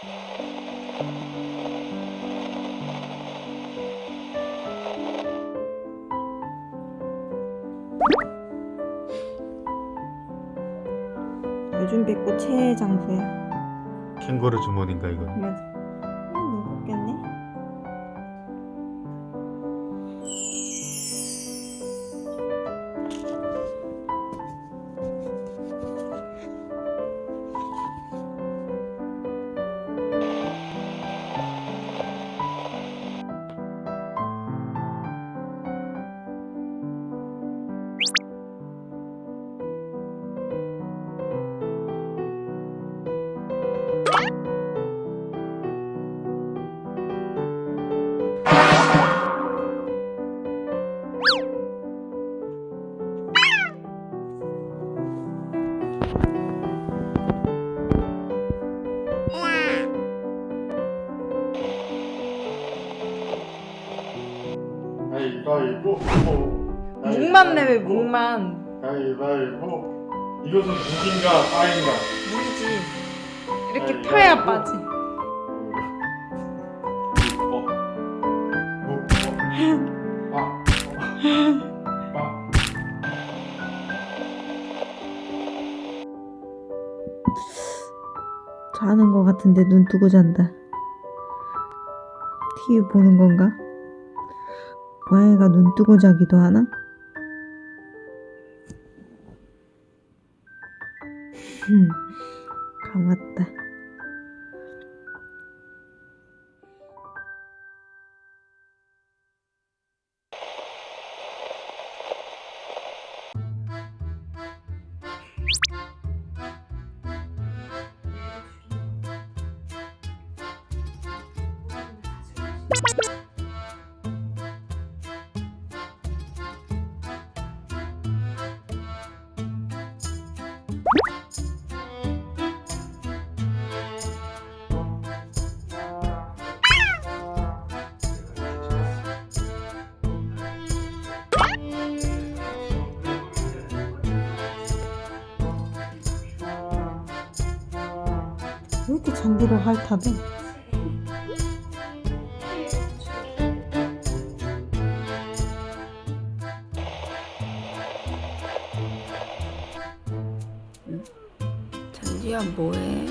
요즘 뵙고 최애 장소야. 캥거루 주머니인가 이건? 맞아. 가위바위보 묵만 내왜 묵만. 가위바위보 이것은 무기인가 빠인가 무기지. 이렇게. 펴야 빠지. 묵. 자는 것 같은데 눈 뜨고 잔다. TV 보는 건가? 고양이가 눈 뜨고 자기도 하나? 음, 감았다. 왜 이렇게 잔디를 핥아대? 잔디야 뭐해?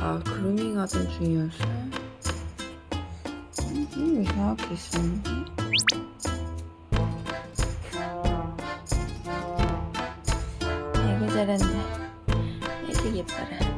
아 그루밍 하던 중이었어? 음, 이상하게 있었는데? 아이고 잘한다 ये पर है।